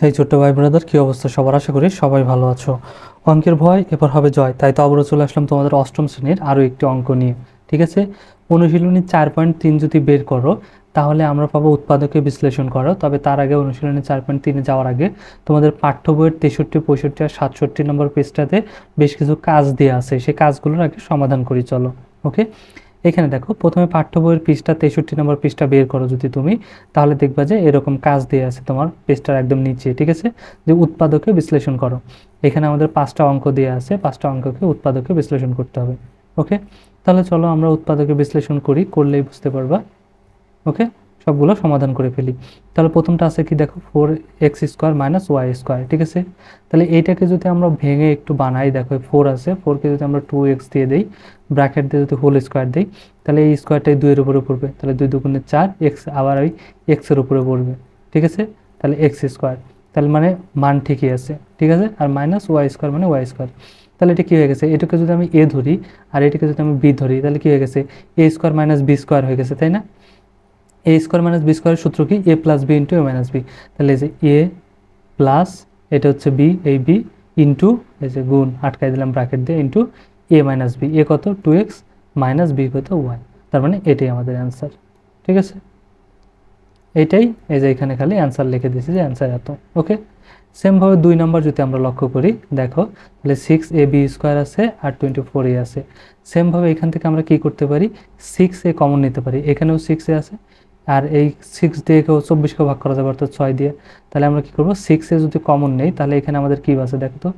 এই ছোট্ট ভাই ব্রাদার, কী অবস্থা সবার? আশা করি সবাই ভালো আছো। অঙ্কের ভয় এবার হবে জয়। তাই তো আবারও চলে আসলাম তোমাদের অষ্টম শ্রেণির আরও একটি অঙ্ক নিয়ে, ঠিক আছে? অনুশীলনী চার পয়েন্ট তিন যদি বের করো, তাহলে আমরা পাবো উৎপাদকে বিশ্লেষণ করো। তবে তার আগে অনুশীলনী চার পয়েন্ট তিনে যাওয়ার আগে তোমাদের পাঠ্য বইয়ের তেষট্টি, পঁয়ষট্টি আর সাতষট্টি নম্বর পেজটাতে বেশ কিছু কাজ দেওয়া আছে। সেই কাজগুলোর আগে সমাধান করি চলো, ওকে? এখানে দেখো, প্রথমে পাঠ্য বইয়ের পৃষ্ঠা, তেষট্টি নম্বর পৃষ্ঠা বের করো যদি তুমি, তাহলে দেখবা যে এরকম কাজ দিয়ে আছে তোমার পৃষ্ঠার একদম নিচে, ঠিক আছে? যে উৎপাদকে বিশ্লেষণ করো। এখানে আমাদের পাঁচটা অঙ্ক দিয়ে আছে, পাঁচটা অঙ্ককে উৎপাদকে বিশ্লেষণ করতে হবে, ওকে? তাহলে চলো আমরা উৎপাদকে বিশ্লেষণ করি, করলেই বুঝতে পারবা, ওকে? সবগুলো সমাধান করে ফেলি। তাহলে প্রথমটা আছে কি দেখো four X square minus Y square ঠিক আছে? তাহলে এইটাকে যদি আমরা ভেঙে একটু বানাই, দেখো ফোর আছে ফোরকে যদি আমরা টু এক্স দিয়ে দিই ব্র্যাকেট দিয়ে যদি হোল স্কোয়ার দিই, তাহলে এই স্কোয়ারটাই দুইয়ের উপরে পড়বে। তাহলে দুই দুগুণে চার এক্স আবার ওই এক্সের উপরে পড়বে, ঠিক আছে? তাহলে এক্স স্কোয়ার তাহলে মানে মান ঠিকই আছে, ঠিক আছে? আর মাইনাস ওয়াই স্কোয়ার মানে ওয়াই স্কোয়ার তাহলে এটা কী হয়ে গেছে? এটাকে যদি আমি এ ধরি, আর এটাকে যদি আমি বি ধরি, তাহলে কী হয়ে গেছে? A square minus B square হয়ে গেছে, তাই না? এ স্কোয়ার মাইনাস বি স্কোয়ারের সূত্র কি? A plus B into A minus B তাহলে এই যে এ প্লাস এটা হচ্ছে বি এই বি ইন্টু এই যে গুণ, আটকাই দিলাম ব্র্যাকেট দিয়ে into A minus B A কত? টু এক্স মাইনাস বি কত? ওয়াই তার মানে এটাই আমাদের অ্যান্সার ঠিক আছে? এইটাই এই যে এখানে খালি অ্যান্সার লিখে দিয়েছি যে অ্যান্সার এত। ওকে সেমভাবে দুই নম্বর যদি আমরা লক্ষ্য করি, দেখো, তাহলে সিক্স এ বি স্কোয়ার আছে আর টোয়েন্টি ফোর এ আছে সেমভাবে এখান থেকে আমরা কি করতে পারি? সিক্স এ কমন নিতে পারি। এখানেও সিক্স এ আছে আর এই সিক্স দিয়ে কেউ চব্বিশকে ভাগ করা যাবে, অর্থাৎ ছয় দিয়ে। তাহলে আমরা কী করব? সিক্সে যদি কমন নেই, তাহলে এখানে আমাদের কী বাসে দেখো তো?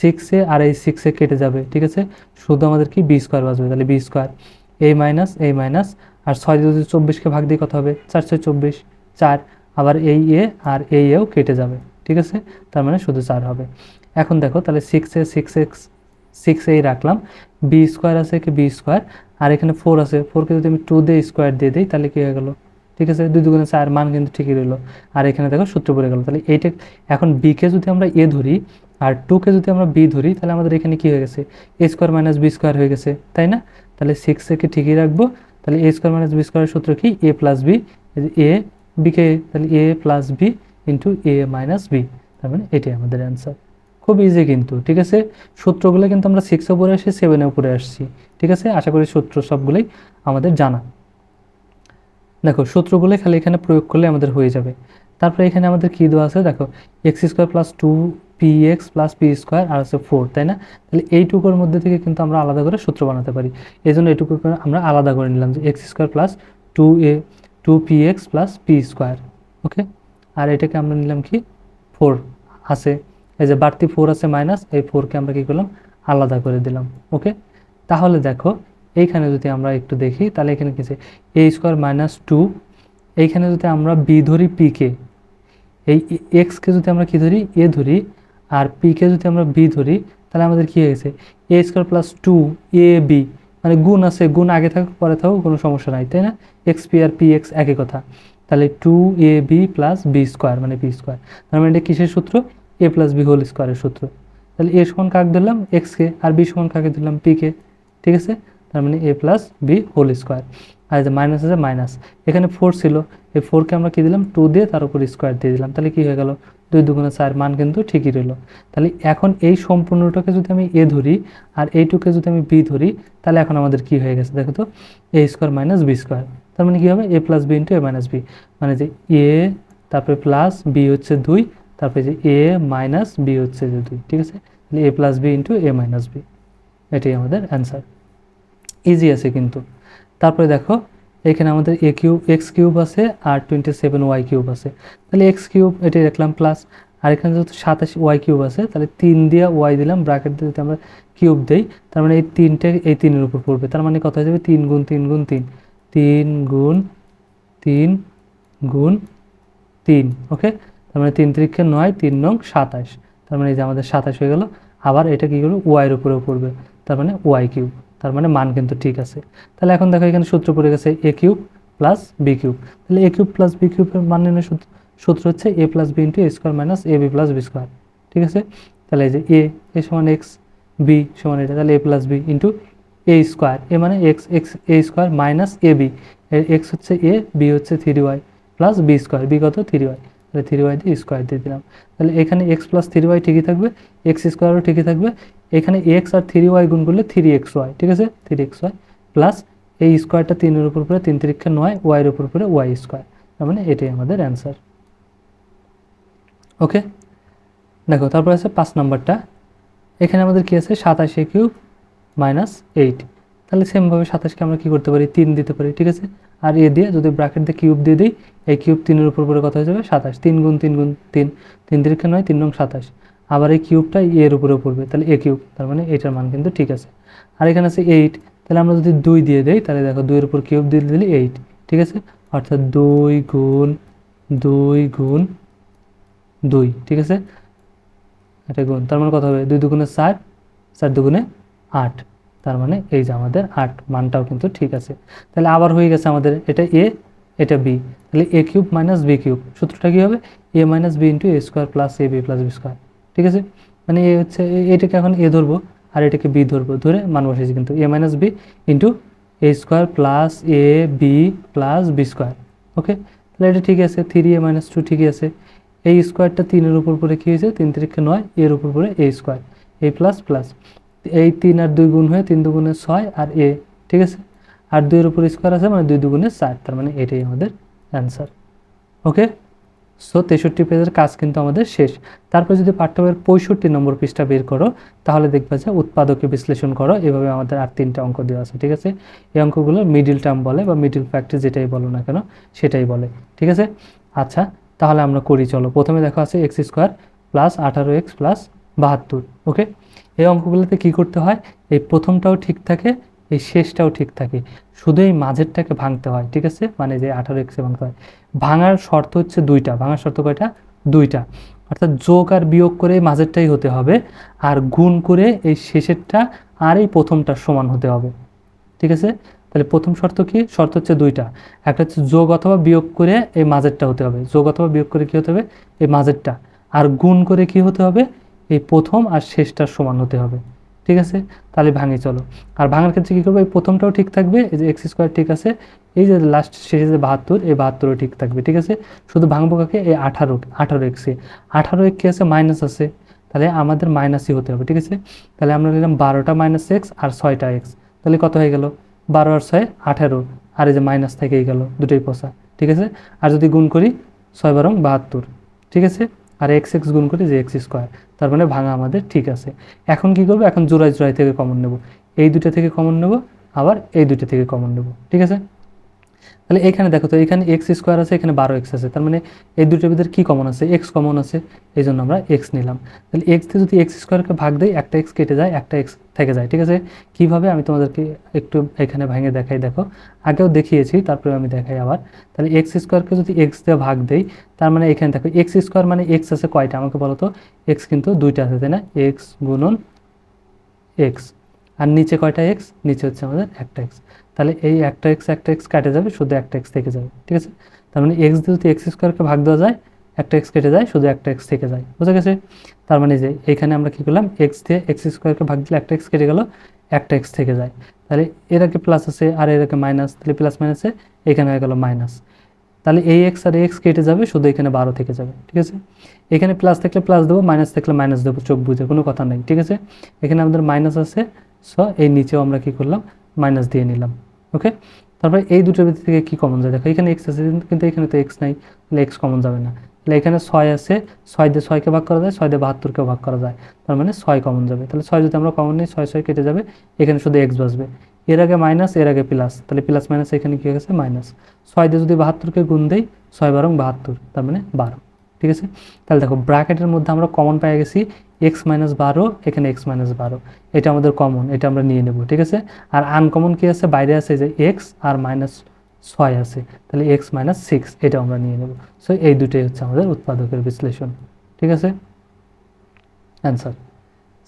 সিক্সে আর এই সিক্সে কেটে যাবে, ঠিক আছে? শুধু আমাদের কি? বি স্কোয়ার বাঁচবে, তাহলে বি স্কোয়ার এই মাইনাস এই মাইনাস আর ছয় দিয়ে যদি চব্বিশকে ভাগ দিয়ে কত হবে, চার ছয় চব্বিশ, চার। আবার এই এ আর এই এও কেটে যাবে, ঠিক আছে? তার মানে শুধু চার হবে। এখন দেখো, তাহলে সিক্সে সিক্স এক্স সিক্স এই রাখলাম। বি স্কোয়ার আছে কি? বি স্কোয়ার আর এখানে ফোর আছে। ফোরকে যদি আমি টু দিয়ে স্কোয়ার দিয়ে দিই, তাহলে কী হয়ে গেলো? ঠিক আছে, দুই দুগুণে চার মান কিন্তু ঠিকই রইল। আর এখানে দেখো সূত্র পড়ে গেল, তাহলে এইটা এখন বিকে যদি আমরা এ ধরি আর টুকে যদি আমরা বি ধরি, তাহলে আমাদের এখানে কী হয়ে গেছে? A square minus B square হয়ে গেছে, তাই না? তাহলে সিক্সকে ঠিকই রাখব। তাহলে এ স্কোয়ার মাইনাস বি স্কোয়ারের সূত্র কি? এ প্লাস বি এ বিকে তাহলে A plus B into A minus B তার মানে এটাই আমাদের অ্যান্সার খুব ইজি কিন্তু, ঠিক আছে? সূত্রগুলো কিন্তু আমরা সিক্সে পড়ে আসছি সেভেনে পড়ে আসছি, ঠিক আছে? আশা করি সূত্র সবগুলোই আমাদের জানা। দেখো সূত্রগুলো খালি এখানে প্রয়োগ করলে আমাদের হয়ে যাবে। তারপরে এখানে আমাদের কী দেওয়া আছে? দেখো X square plus two P X plus P square আর আছে ফোর তাই না? তাহলে এইটুকুর মধ্যে থেকে কিন্তু আমরা আলাদা করে সূত্র বানাতে পারি। এই জন্য এইটুকু আমরা আলাদা করে নিলাম যে X square plus two A two P X plus P square okay আর এটাকে আমরা নিলাম কি? ফোর আছে। এই যে বাড়তি ফোর আছে মাইনাস এই ফোরকে আমরা কী করলাম? আলাদা করে দিলাম ওকে তাহলে দেখো এইখানে যদি আমরা একটু দেখি, তাহলে এখানে কি এ স্কোয়ার মাইনাস টু এইখানে যদি আমরা বি ধরি পিকে এই এক্সকে যদি আমরা কি ধরি? এ ধরি, আর পিকে যদি আমরা বি ধরি, তাহলে আমাদের কী হয়েছে A square plus two A B মানে গুণ আছে, গুণ আগে থাকুক, পরে থাকুক, কোনো সমস্যা নাই, তাই না? এক্স পি আর পি এক্স একই কথা। তাহলে two A B plus B square মানে বি স্কোয়ার তার মানে এটা কিসের সূত্র? এ প্লাস বি হোল স্কোয়ারের সূত্র। তাহলে এ সমান কাকে ধরলাম? এক্সকে আর বি সমান কাকে ধরলাম? পিকে ঠিক আছে? তার মানে A plus B whole square আর যে মাইনাস আছে মাইনাস এখানে ফোর ছিল। এই ফোরকে আমরা কী দিলাম? টু দিয়ে তার উপর স্কোয়ার দিয়ে দিলাম। তাহলে কী হয়ে গেল? দুই দুগুণে চার, মান কিন্তু ঠিকই রইল। তাহলে এখন এই সম্পূর্ণটাকে যদি আমি এ ধরি আর এইটুকে যদি আমি বি ধরি, তাহলে এখন আমাদের কি হয়ে গেছে? দেখো তো A square minus B square তার মানে কী হবে? A plus B into A minus B মানে যে এ তারপরে প্লাস বি হচ্ছে দুই, তারপরে যে এ মাইনাস বি হচ্ছে যে দুই। ঠিক আছে? তাহলে A plus B into A minus B এটাই আমাদের অ্যান্সার ইজি আছে কিন্তু। তারপরে দেখো, এখানে আমাদের এ কিউব এক্স কিউব আছে আর টোয়েন্টি সেভেন ওয়াই কিউব আছে। তাহলে এক্স কিউব এটাই দেখলাম প্লাস আর এখানে যেহেতু সাতাশ ওয়াই কিউব আছে, তাহলে তিন দিয়ে ওয়াই দিলাম ব্র্যাকেট দিয়ে যদি আমরা কিউব দেই, তার মানে এই তিনটে এই তিনের উপর পড়বে। তার মানে কত হয়ে যাবে? তিন গুণ তিন গুণ তিন। তিন গুণ তিন গুণ তিন ওকে তার মানে তিন তিরিখে নয়, তিন নং সাতাশ। তার মানে এই যে আমাদের সাতাশ হয়ে গেল, আবার এটা কী করবে? ওয়াইয়ের উপরেও পড়বে। তার মানে ওয়াই কিউব তার মানে মান কিন্তু ঠিক আছে। তাহলে এখন দেখো এখানে সূত্র পড়ে গেছে A cube plus B cube. তাহলে এ কিউব প্লাস বি কিউবের মান নির্ণয় সূত্র হচ্ছে A plus B into A square minus A B plus B square ঠিক আছে? তাহলে এই যে এ এ সমান এক্স বি সমান এটা, তাহলে A plus B into A square A মানে X X A square minus A B X হচ্ছে এ বি হচ্ছে three Y plus B square B কত? থ্রি ওয়াই তাহলে থ্রি ওয়াই দিয়ে স্কোয়ার দিয়ে দিলাম। তাহলে এখানে এক্স প্লাস থ্রি ওয়াই ঠিকই থাকবে এক্স স্কোয়ারও ঠিকই থাকবে এখানে এক্স আর থ্রি ওয়াই গুণ করলে থ্রি এক্স ওয়াই ঠিক আছে? থ্রি এক্স ওয়াই প্লাস এই স্কোয়ারটা তিনের উপর পরে তিন তিরিক্ষা নয় ওয়াইয়ের উপর পরে ওয়াই স্কোয়ার তার মানে এটাই আমাদের অ্যান্সার ওকে দেখো, তারপর আছে পাঁচ নাম্বারটা। এখানে আমাদের কী আছে? সাতাশে কিউব মাইনাস এইট তাহলে সেমভাবে সাতাশকে আমরা কী করতে পারি? তিন দিতে পারি, ঠিক আছে? আর এ দিয়ে যদি ব্র্যাকেট দিয়ে কিউব দিয়ে দিই, এই কিউব তিনের উপর পরে কত হয়ে যাবে? সাতাশ। তিন গুণ তিন গুণ তিন। তিন তিরিক্ষা নয়, তিন নং সাতাশ। আবার এই কিউবটা এর উপরে পড়বে, তাহলে এ কিউব, তার মানে এটার মান কিন্তু ঠিক আছে। আর এখানে আছে এইট তাহলে আমরা যদি দুই দিয়ে দেই, তাহলে দেখো দুইয়ের উপর কিউব দিয়ে দিলে এইট ঠিক আছে? অর্থাৎ দুই গুণ দুই গুণ দুই, ঠিক আছে? এটা গুণ, তার মানে কত হবে? দুই দুগুণে চার চার দুগুণে আট, তার মানে এই যে আমাদের আট, মানটাও কিন্তু ঠিক আছে। তাহলে আবার হয়ে গেছে আমাদের এটা এ, এটা বি, তাহলে A cube minus B cube, সূত্রটা কী হবে? A minus B into A square plus A B plus B square. ঠিক আছে? মানে এ হচ্ছে এটাকে এখন এ ধরবো আর এটাকে বি ধরবো। ধরে মান বসেছি কিন্তু A minus B into A square plus A B plus B square okay তাহলে এটা ঠিক আছে থ্রি এ মাইনাস টু ঠিকই আছে। এই স্কোয়ারটা তিনের উপর পরে কী হয়েছে? তিন তারিখে নয়, এর উপর পরে A square A plus plus এই তিন আর দুই গুণ হয়ে তিন দুগুণে ছয় আর এ ঠিক আছে? আর দুইয়ের উপর স্কোয়ার আছে মানে দুই দুগুণে চার তার মানে এটাই আমাদের অ্যান্সার ওকে সো তেষট্টি পেজের কাজ কিন্তু আমাদের শেষ। তারপর যদি পাঠ্যবইয়ের পঁয়ষট্টি নম্বর পৃষ্ঠা বের করো, তাহলে দেখবে যে উৎপাদকে বিশ্লেষণ করো, এভাবে আমাদের আর তিনটা অঙ্ক দেওয়া আছে, ঠিক আছে? এই অঙ্কগুলো মিডিল টার্ম বলে বা মিডিল প্র্যাকটিস যেটাই বলো না কেন, সেটাই বলে, ঠিক আছে? আচ্ছা তাহলে আমরা করি, চলো। প্রথমে দেখো আছে এক্স স্কোয়ার প্লাস আঠারো এক্স প্লাস বাহাত্তর ওকে এই অঙ্কগুলোতে কী করতে হয়? এই প্রথমটাও ঠিক থাকে এই শেষটাও ঠিক থাকে। শুধু এই মাঝেরটাকে ভাঙতে হয়, ঠিক আছে? মানে যে আঠারো এক্সে ভাঙতে হয়। ভাঙার শর্ত হচ্ছে দুইটা। ভাঙার শর্ত কয়টা? দুইটা। অর্থাৎ যোগ আর বিয়োগ করে মাঝেরটাই হতে হবে আর গুণ করে এই শেষেরটা আর এই প্রথমটা সমান হতে হবে। ঠিক আছে? তাহলে প্রথম শর্ত কি? শর্ত হচ্ছে দুইটা। একটা হচ্ছে যোগ অথবা বিয়োগ করে এই মাঝেরটা হতে হবে। যোগ অথবা বিয়োগ করে কি হতে হবে? এই মাঝেরটা। আর গুণ করে কি হতে হবে? এই প্রথম আর শেষটার সমান হতে হবে। ঠিক আছে? তাহলে ভাঙি, চলো। আর ভাঙার ক্ষেত্রে কী করব? এই প্রথমটাও ঠিক থাকবে, এই যে এক্স স্কোয়ার ঠিক আছে, এই যে লাস্ট শেষে যে বাহাত্তর, এই বাহাত্তরও ঠিক থাকবে, ঠিক আছে? শুধু ভাঙবো কাকে? এই আঠারো আঠারো এক্সে আঠারো এক আছে? মাইনাস আছে। তাহলে আমাদের মাইনাসই হতে হবে, ঠিক আছে? তাহলে আমরা নিলাম বারোটা মাইনাস এক্স আর ছয়টা এক্স তাহলে কত হয়ে গেল? বারো আর ছয়, আঠেরো। আর এই যে মাইনাস থেকেই গেল, দুটোই পচা, ঠিক আছে? আর যদি গুণ করি, ছয় বারং বাহাত্তর, ঠিক আছে? আর এক্স এক্স গুণ করি যে এক্স স্কোয়ার তার মানে ভাঙা আমাদের ঠিক আছে। এখন কি করব? এখন জোড়ায় জোড়ায় থেকে কমন নেব। এই দুটো থেকে কমন নেব, আবার এই দুটো থেকে কমন নেব। ঠিক আছে? তাহলে এখানে দেখো তো, এখানে এক্স স্কোয়ার আছে, এখানে বারো এক্স আছে। তার মানে এই দুটোর ভিতরে কী কমন আছে? এক্স কমন আছে, এই জন্য আমরা এক্স নিলাম। তাহলে এক্স দিয়ে যদি এক্স স্কোয়ারকে ভাগ দেয় একটা এক্স কেটে যায়, একটা এক্স থেকে যায়, ঠিক আছে? কীভাবে? আমি তোমাদেরকে একটু এখানে ভেঙে দেখাই, দেখো। আগেও দেখিয়েছি তারপরে আমি দেখাই আবার। তাহলে এক্স স্কোয়ারকে যদি এক্স দিয়ে ভাগ দেই, তার মানে এখানে দেখো এক্স স্কোয়ার মানে এক্স আছে কয়টা? আমাকে বলো তো এক্স কিন্তু দুইটা আছে, তাই না? এক্স গুণন এক্স আর নিচে কয়টা এক্স নিচে হচ্ছে আমাদের একটা এক্স তাহলে এই একটা এক্স একটা এক্স কেটে যাবে, শুধু একটা এক্স থেকে যাবে, ঠিক আছে? তার মানে এক্স দিয়ে যদি এক্স স্কোয়ারকে ভাগ দেওয়া যায়, একটা এক্স কেটে যায়, শুধু একটা এক্স থেকে যায়, বুঝা গেছে? তার মানে যে এখানে আমরা কী করলাম এক্স দিয়ে এক্স স্কোয়ারকে ভাগ দিলে একটা এক্স কেটে গেল, একটা এক্স থেকে যায়। তাহলে এর আগে প্লাস আছে, আর এর আগে মাইনাস তাহলে প্লাস মাইনাসে এখানে হয়ে গেল মাইনাস তাহলে এই এক্স আর এক্স কেটে যাবে, শুধু এখানে বারো থেকে যাবে, ঠিক আছে? এখানে প্লাস থাকলে প্লাস দেবো মাইনাস থাকলে মাইনাস দেবো, চোখ বুঝে, কোনো কথা নেই, ঠিক আছে? এখানে আমাদের মাইনাস আছে সো এই নিচেও আমরা কি করলাম মাইনাস দিয়ে নিলাম। ওকে তারপরে এই দুটোর ভিতর থেকে কি কমন যায়? দেখো, এখানে এক্স আছে, কিন্তু- এখানে তো এক্স নাই, তাহলে এক্স কমন যাবে না। তাহলে এখানে ছয় আছে, ছয় দিয়ে ছয়কে ভাগ করা যায়, ছয় দিয়ে বাহাত্তরকেও ভাগ করা যায়। তার মানে ছয় কমন যাবে। তাহলে ছয় যদি আমরা কমন নিই, ছয় ছয় কেটে যাবে, এখানে শুধু এক্স বসবে। এর আগে মাইনাস এর আগে প্লাস তাহলে প্লাস মাইনাস এখানে কি হয়ে গেছে? মাইনাস ছয় দিয়ে যদি বাহাত্তরকে গুণ দেই, ছয় বারং বাহাত্তর, তার মানে বারো। ঠিক আছে? তাহলে দেখো, ব্র্যাকেটের মধ্যে আমরা কমন পেয়ে গেছি এক্স মাইনাস বারো, এখানে এক্স মাইনাস বারো। এটা আমাদের কমন এটা আমরা নিয়ে নেব, ঠিক আছে? আর আনকমন কি আছে? বাইরে আছে যে এক্স আর মাইনাস ছয় আছে। তাহলে এক্স মাইনাস সিক্স এটা আমরা নিয়ে নেব। সো এই দুটোই হচ্ছে আমাদের উৎপাদকের বিশ্লেষণ, ঠিক আছে? অ্যান্সার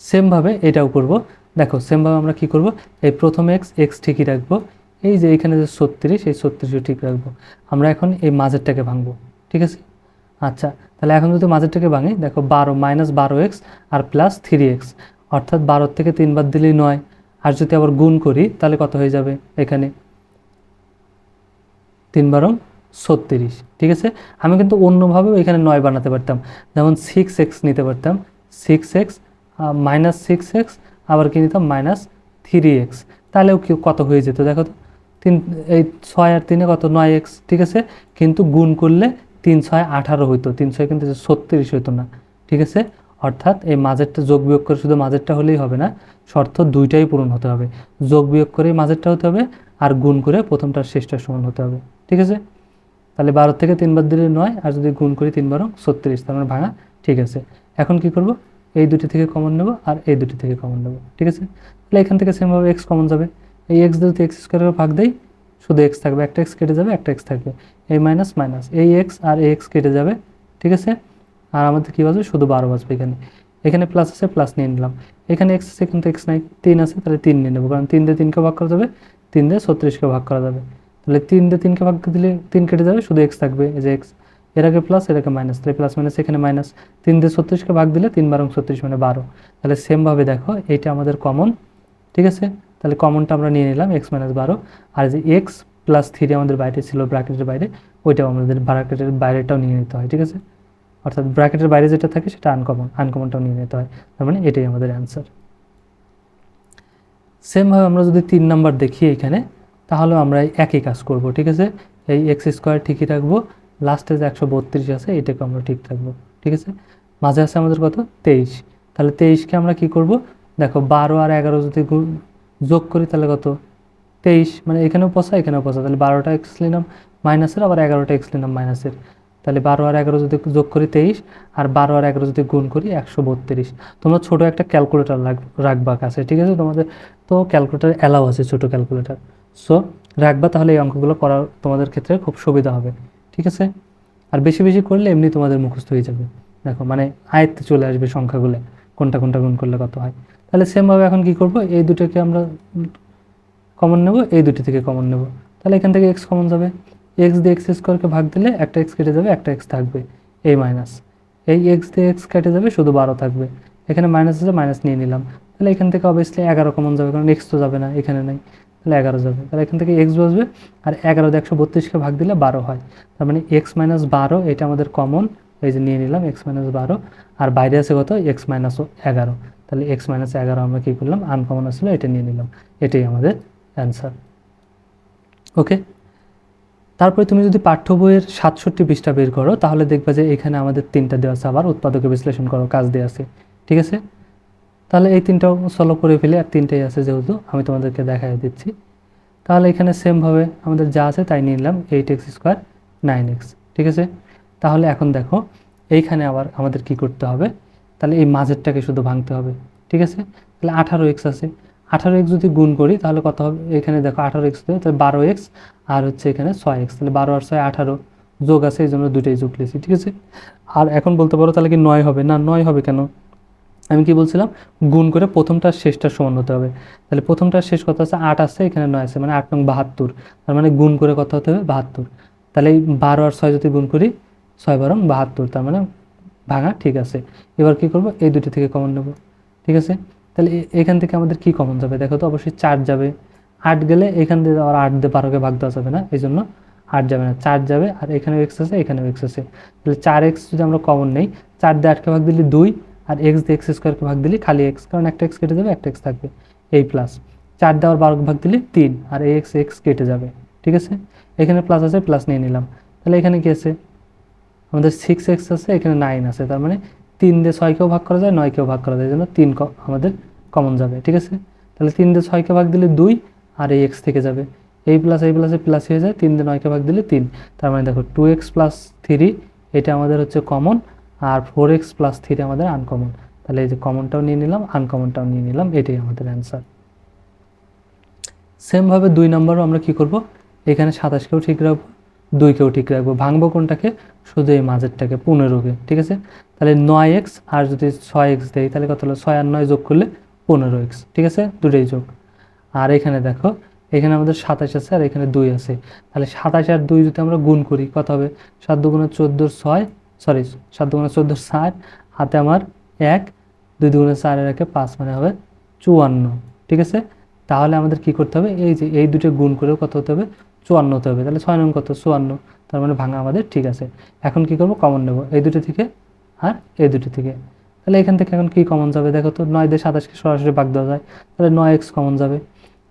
সেমভাবে এটাও করব। দেখো সেমভাবে আমরা কি করব? এই প্রথম এক্স এক্স ঠিকই রাখব। এই যে এখানে যে ছত্রিশ, এই ছত্রিশও ঠিক রাখব। আমরা এখন এই মাঝেরটাকে ভাঙবো, ঠিক আছে? আচ্ছা তাহলে এখন যদি মাঝেরটাকে ভাঙি, দেখো বারো মাইনাস বারো এক্স আর প্লাস থ্রি এক্স অর্থাৎ বারোর থেকে তিনবার দিলেই নয়। আর যদি আবার গুণ করি, তাহলে কত হয়ে যাবে এখানে? তিন বারং ছত্রিশ, ঠিক আছে? আমি কিন্তু অন্যভাবেও এখানে নয় বানাতে পারতাম। যেমন সিক্স এক্স নিতে পারতাম। Six x minus six x আবার কি নিতাম? মাইনাস থ্রি এক্স তাহলেও কি, কত হয়ে যেত? দেখো তিন, এই ছয় আর তিনে কত? নয় এক্স ঠিক আছে? কিন্তু গুণ করলে তিন ছয় আঠারো হইতো, তিন ছয় কিন্তু ছত্রিশ হইতো না, ঠিক আছে? অর্থাৎ এই মাঝেরটা যোগ বিয়োগ করে শুধু মাঝেরটা হলেই হবে না, শর্ত দুইটাই পূরণ হতে হবে। যোগ বিয়োগ করেই মাঝেরটা হতে হবে আর গুণ করে প্রথমটার শেষটার সমান হতে হবে, ঠিক আছে? তাহলে বারো থেকে তিনবার দিলে নয়, আর যদি গুণ করি তিনবারও ছত্রিশ, তার মানে ভাঙা, ঠিক আছে। এখন কি করব? এই দুটি থেকে কমন নেব আর এই দুটি থেকে কমন নেব, ঠিক আছে? তাহলে এখান থেকে সেমভাবে এক্স কমন যাবে। এই এক্স যদি এক্স স্কোয়ারের ভাগ দেই শুধু এক্স থাকবে, একটা এক্স কেটে যাবে, একটা এক্স থাকবে। এই মাইনাস মাইনাস এই এক্স আর এই এক্স কেটে যাবে, ঠিক আছে? আর আমাদের কী বাজবে? শুধু বারো বাজবে এখানে। এখানে প্লাস আছে প্লাস নিয়ে নিলাম। এখানে এক্স আছে এখানে এক্স নাই। তিন আছে, তাহলে তিন নিয়ে নেব। কারণ তিন দিয়ে তিনকে ভাগ করা যাবে, তিন দিয়ে ছত্রিশকে ভাগ করা যাবে। তাহলে তিন দিয়ে তিনকে ভাগ দিলে তিন কেটে যাবে, শুধু এক্স থাকবে, এই যে এক্সের আগে প্লাস এর আগে মাইনাস তাহলে প্লাস মাইনাস এখানে মাইনাস তিন দিয়ে ছত্রিশকে ভাগ দিলে তিন বারং ছত্রিশ মানে বারো। তাহলে সেমভাবে দেখো, এইটা আমাদের কমন ঠিক আছে? তাহলে কমনটা আমরা নিয়ে নিলাম এক্স মাইনাস বারো। আর যে এক্স প্লাস থ্রি আমাদের বাইরে ছিল ব্র্যাকেটের বাইরে, ওইটাও আমাদের ব্র্যাকেটের বাইরেটাও নিয়ে নিতে হয়, ঠিক আছে? অর্থাৎ ব্র্যাকেটের বাইরে যেটা থাকে সেটা আনকমন আনকমনটাও নিয়ে নিতে হয়। তার মানে এটাই আমাদের অ্যান্সার সেমভাবে আমরা যদি তিন নাম্বার দেখি এখানে তাহলে আমরা একই কাজ করব, ঠিক আছে? এই এক্স স্কোয়ার ঠিকই রাখব লাস্টে যে একশো বত্রিশ আছে এটাকে আমরা ঠিক রাখব ঠিক আছে? মাঝে আছে আমাদের কত? তেইশ। তাহলে তেইশকে আমরা কি করব? দেখো, বারো আর এগারো যদি যোগ করি তাহলে কত? তেইশ মানে এখানেও পচা এখানেও পচা। তাহলে বারোটা এক্স নিলাম, মাইনাসের, আবার এগারোটা এক্স নিলাম, মাইনাসের। তাহলে বারো আর এগারো যদি যোগ করি তেইশ, আর বারো আর এগারো যদি গুণ করি একশো বত্রিশ। তোমরা ছোটো একটা ক্যালকুলেটার রাখবা কাছে, ঠিক আছে? তোমাদের তো ক্যালকুলেটার অ্যালাউ আছে, ছোটো ক্যালকুলেটার। সো, রাখবা তাহলে এই অঙ্কগুলো করার তোমাদের ক্ষেত্রে খুব সুবিধা হবে, ঠিক আছে? আর বেশি বেশি করলে এমনি তোমাদের মুখস্থ হয়ে যাবে। দেখো মানে আয়ত্তে চলে আসবে সংখ্যাগুলো, কোনটা কোনটা গুণ করলে কত হয়। তাহলে সেমভাবে এখন কি করব? এই দুটোকে আমরা কমন নেব, এই দুটি থেকে কমন নেব। তাহলে এখান থেকে এক্স কমন যাবে। এক্স দিয়ে এক্স স্কোয়ারকে ভাগ দিলে একটা এক্স কেটে যাবে, একটা এক্স থাকবে। এই মাইনাস এই এক্স দিয়ে এক্স কেটে যাবে, শুধু বারো থাকবে। এখানে মাইনাস আছে মাইনাস নিয়ে নিলাম। তাহলে এখান থেকে অবভিয়াসলি এগারো কমন যাবে, কারণ এক্স তো যাবে না, এখানে নাই। তাহলে এগারো যাবে। তাহলে এখান থেকে এক্স বসবে, আর এগারো দিয়ে একশো বত্রিশকে ভাগ দিলে বারো হয়। তার মানে এক্স মাইনাস বারো, এটা আমাদের কমন এই যে নিয়ে নিলাম এক্স মাইনাস বারো। আর বাইরে আছে কত? এক্স মাইনাস এগারো। তাহলে এক্স মাইনাস এগারো আমরা কী করলাম? আনকমন আসলে, এটা নিয়ে নিলাম। এটাই আমাদের অ্যান্সার ওকে তারপরে তুমি যদি পাঠ্য বইয়ের সাতষট্টি পৃষ্ঠা বের করো, তাহলে দেখবে যে এখানে আমাদের তিনটা দেওয়া আছে, আবার উৎপাদকে বিশ্লেষণ করো, কাজ দেওয়া আছে। ঠিক আছে? তাহলে এই তিনটাও সলভ করে ফেলে, আর তিনটাই আছে যেহেতু, আমি তোমাদেরকে দেখাই দিচ্ছি। তাহলে এখানে সেমভাবে আমাদের যা আছে তাই নিয়ে নিলাম eight x square nine x ঠিক আছে? তাহলে এখন দেখো, এইখানে আবার আমাদের কি করতে হবে? তাহলে এই মাঝেরটাকে শুধু ভাঙতে হবে, ঠিক আছে? তাহলে আঠারো এক্স আছে। আঠারো এক্স যদি গুণ করি, তাহলে কত হবে? এখানে দেখো আঠারো এক্স তাহলে বারো এক্স, আর হচ্ছে এখানে ছয় এক্স, তাহলে বারো আর ছয় আঠারো। যোগ আছে, এই জন্য দুটোই যোগ লিখছি, ঠিক আছে? আর এখন বলতে পারো তাহলে কি নয় হবে? না, নয় হবে কেন? আমি কি বলছিলাম? গুণ করে প্রথমটা শেষটা সমান হতে হবে। তাহলে প্রথমটা শেষ কত আছে? আট আছে, এখানে নয় আছে মানে আট নং বাহাত্তর। তার মানে গুণ করে কত হতে হবে? বাহাত্তর। তাহলে এই বারো আর ছয় যদি গুণ করি, ছয় বারং বাহাত্তর, তার মানে ভাঙা, ঠিক আছে। এবার কি করব? এই দুটি থেকে কমন নেব। ঠিক আছে? তাহলে এখান থেকে আমাদের কি কমন যাবে? দেখো তো, অবশ্যই চার যাবে। আট গেলে এখান থেকে আর আট দিয়ে বারোকে ভাগ দেওয়া যাবে না এই জন্য আট যাবে না। চার যাবে, আর এখানেও এক্স আছে, এখানেও এক্স আছে। তাহলে চার এক্স যদি আমরা কমন নেই, চার দিয়ে আটকে ভাগ দিলে দুই, আর এক্স দিয়ে এক্স স্কোয়ারকে ভাগ দিলে খালি এক্স কারণ একটা এক্স কেটে যাবে, একটা এক্স থাকবে। এই প্লাস চার দেওয়ার বারোকে ভাগ দিলে তিন, আর এক্স এক্স কেটে যাবে। ঠিক আছে? এখানে প্লাস আছে প্লাস নিয়ে নিলাম। তাহলে এখানে কি আছে? আমাদের সিক্স এক্স আছে, এখানে নাইন আছে। তার মানে তিন দিয়ে ছয়কেও ভাগ করা যায় নয়কেও ভাগ করা যায়। জন্য তিন আমাদের কমন যাবে, ঠিক আছে? তাহলে তিন দিয়ে ছয়কে ভাগ দিলে দুই আর এই এক্স থেকে যাবে। এই প্লাস এই প্লাসে প্লাস হয়ে যায়, তিন দিয়ে নয়কে ভাগ দিলে তিন। তার মানে দেখো টু এক্স প্লাস থ্রি এটা আমাদের হচ্ছে কমন আর ফোর এক্স প্লাস থ্রি আমাদের আনকমন তাহলে এই যে কমনটাও নিয়ে নিলাম আনকমনটাও নিয়ে নিলাম, এটাই আমাদের অ্যান্সার সেমভাবে দুই নম্বরও আমরা কি করব? এখানে সাতাশকেও ঠিক রাখব। দুইকেও ঠিক রাখব। ভাঙবো কোনটাকে? শুধু এই মাঝেরটাকে, পনেরোকে, ঠিক আছে? তাহলে নয় এক্স, আর যদি ছয় এক্স দেই, তাহলে কত হলো? ছয় আর নয় যোগ করলে পনেরো এক্স, ঠিক আছে? দুটোই যোগ। আর এখানে দেখো, এখানে আমাদের সাতাশ আছে, আর এখানে দুই আছে। তাহলে সাতাশ আর দুই যদি আমরা গুণ করি, কত হবে? সাত দুগুণে চোদ্দোর ছয় সরি সাত দুগুণে চোদ্দোর ষাট হাতে আমার এক, দুই দুগুণে চারের একে পাঁচ মানে হবে চুয়ান্ন, ঠিক আছে? তাহলে আমাদের কি করতে হবে? এই যে, এই দুটো গুণ করেও কত হতে হবে? চুয়ান্ন হতে হবে, তাহলে ছয় নং কত? চুয়ান্ন। তার মানে ভাঙা আমাদের ঠিক আছে। এখন কি করব? কমন নেব। এই দুটো থেকে আর এই দুটো থেকে। তাহলে এখান থেকে এখন কি কমন যাবে? দেখো তো, নয় দিয়ে সাতাশকে সরাসরি ভাগ দেওয়া যায়। তাহলে নয় এক্স কমন যাবে।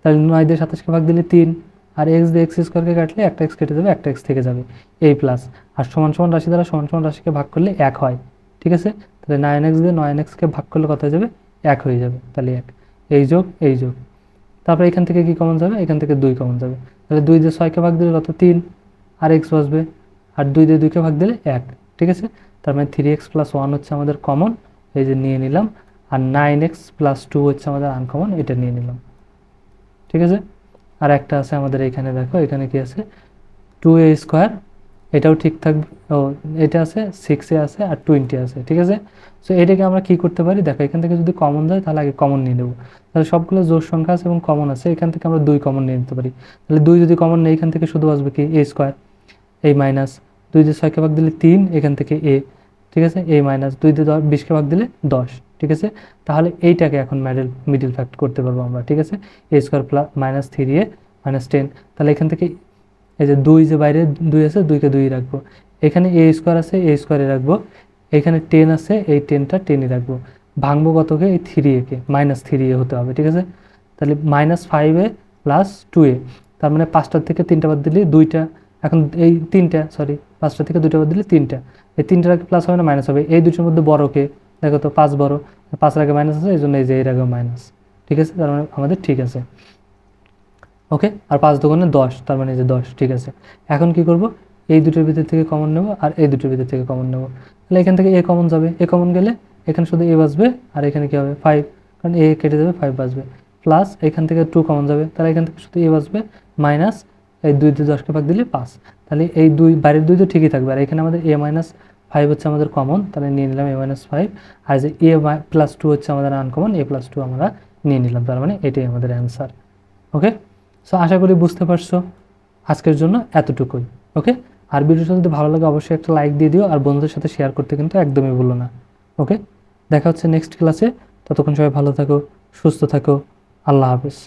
তাহলে নয় দিয়ে সাতাশকে ভাগ দিলে তিন। আর এক্স দিয়ে এক্স স্কোয়ারকে কাটলে একটা এক্স কেটে যাবে, একটা এক্স থেকে যাবে। এই প্লাস আর সমান সমান রাশি দ্বারা সমান সমান রাশিকে ভাগ করলে এক হয়। ঠিক আছে? তাহলে নাইন এক্স দিয়ে নয়ন এক্সকে ভাগ করলে কত হয়ে যাবে? এক হয়ে যাবে। তাহলে এক। এই যোগ এই যোগ। তারপরে এখান থেকে কি কমন যাবে? এখান থেকে দুই কমন যাবে। তাহলে দুই দিয়ে ছয়কে ভাগ দিলে কত? তিন। আর এক্স বসবে। আর দুই দিয়ে দুইকে ভাগ দিলে এক। ঠিক আছে? তার মানে থ্রি এক্স প্লাস ওয়ান হচ্ছে আমাদের কমন এই যে নিয়ে নিলাম। আর নাইন এক্স প্লাস টু হচ্ছে আমাদের আনকমন এটা নিয়ে নিলাম। ঠিক আছে? আর একটা আছে আমাদের এখানে দেখো। এখানে কি আছে? টু এ স্কোয়ার এটাও ঠিক থাকবে। ও, এটা আছে সিক্সে আছে আর টোয়েন্টি আছে, ঠিক আছে? সো এটাকে আমরা কি করতে পারি? দেখো, এখান থেকে যদি কমন যায় তাহলে আগে কমন নিয়ে নেব। তাহলে সবগুলো জোর সংখ্যা আছে এবং কমন আছে, এখান থেকে আমরা দুই কমন নিয়ে নিতে পারি। তাহলে দুই যদি কমন নেই, এখান থেকে শুধু আসবে কি? এ স্কোয়ার এই মাইনাস দুই দিয়ে ছয়কে ভাগ দিলে তিন, এখান থেকে এ ঠিক আছে? এ মাইনাস দুই দিয়ে দশ, বিশকে ভাগ দিলে দশ, ঠিক আছে? তাহলে এইটাকে এখন মিডল মিডিল ফ্যাক্ট করতে পারব আমরা, ঠিক আছে? A square plus minus three a minus ten তাহলে এখান থেকে এই যে দুই যে বাইরে দুই আছে, দুইকে দুই রাখব। এখানে এ স্কোয়ার আছে এ স্কোয়ারে রাখব। এখানে টেন আছে, এই টেনটা টেনে রাখব। ভাঙবো কতকে? এই থ্রি একে মাইনাস থ্রি এ হতে হবে, ঠিক আছে? তাহলে minus five a plus two a. তার মানে পাঁচটার থেকে তিনটা বাদ দিলে দুইটা। এখন এই তিনটা সরি পাঁচটা থেকে দুইটা বাদ দিলে তিনটা। এই তিনটার আগে প্লাস হবে না মাইনাস হবে। এই দুটোর মধ্যে বড়কে দেখো তো, পাঁচ বড়। পাঁচের আগে মাইনাস আছে, এই জন্য এই যে এর আগে মাইনাস ঠিক আছে? তার মানে আমাদের ঠিক আছে। ওকে? আর পাঁচ দোকানে দশ, তার মানে যে দশ, ঠিক আছে। এখন কি করব? এই দুটোর ভিতর থেকে কমন নেব আর এই দুটোর ভিতর থেকে কমন নেব। তাহলে এখান থেকে এ কমন যাবে। এ কমন গেলে এখানে শুধু এ বাসবে আর এখানে কি হবে? ফাইভ কারণ এ কেটে যাবে ফাইভ বাসবে প্লাস এখান থেকে টু কমন যাবে। তাহলে এখান থেকে শুধু এ বাসবে মাইনাস এই দুই দিয়ে দশকে ভাগ দিলে পাঁচ। তাহলে এই দুই, বাইরের দুই তো ঠিকই থাকবে। আর এখানে আমাদের এ মাইনাস ফাইভ হচ্ছে আমাদের কমন তাহলে নিয়ে নিলাম এ মাইনাস ফাইভ আর যে এ প্লাস টু হচ্ছে আমাদের আনকমন এ প্লাস টু আমরা নিয়ে নিলাম। তার মানে এটাই আমাদের অ্যান্সার ওকে সো আশা করি বুঝতে পারছ আজকের জন্য এতটুকুই ওকে আর ভিডিওটা যদি ভালো লাগে, অবশ্যই একটা লাইক দিয়ে দিও, আর বন্ধুদের সাথে শেয়ার করতে কিন্তু একদমই ভুলো না ওকে দেখা হচ্ছে নেক্সট ক্লাসে ততক্ষণ সবাই ভালো থাকো, সুস্থ থাকো। আল্লাহ হাফিজ।